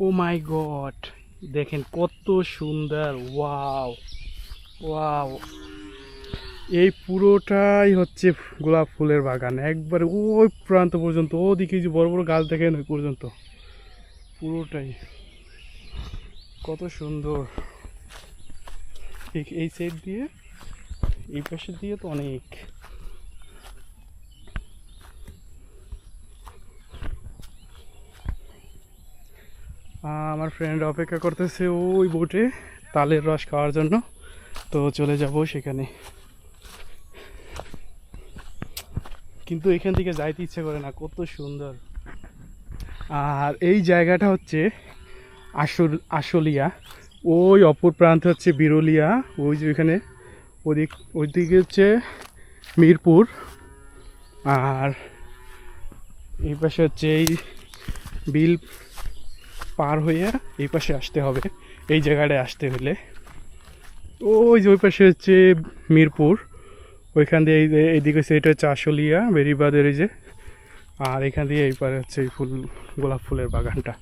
ও মাই god দেখেন কত সুন্দর। ওয়াও ওয়াও এই পুরোটাই হচ্ছে গোলাপ ফুলের বাগান। একবারে ওই প্রান্ত পর্যন্ত, ওদিকে যে বড় বড় গাছ দেখেন ওই পর্যন্ত। পুরোটাই। কত সুন্দর। এই- এই সাইড দিয়ে, এই পাশে দিয়ে তো অনেক। আমার ফ্রেন্ড অপেক্ষা করতেছে ওই বোটে তালের রস খাওয়ার জন্য। তো চলে যাব সেখানে। কিন্তু এখান থেকে যাইতে ইচ্ছে করে না, কত সুন্দর। আর এই জায়গাটা হচ্ছে আসল আশুলিয়া ওই অপর প্রান্তে হচ্ছে বিরলিয়া। ওই যে ওইখানে ওদিক ওইদিকে হচ্ছে মিরপুর। আর এই পাশে হচ্ছে এই বিল পার হয়ে এই পাশে আসতে হবে। এই জায়গাটায় আসতে হলে। ওই যে ওই পাশে হচ্ছে মিরপুর। ওইখান দিয়ে এইদিকে হচ্ছে এটা হচ্ছে আশুলিয়া, বেরিবাদের এই যে। আর এখান দিয়ে এই পারে হচ্ছে এই ফুল, গোলাপ ফুলের বাগানটা।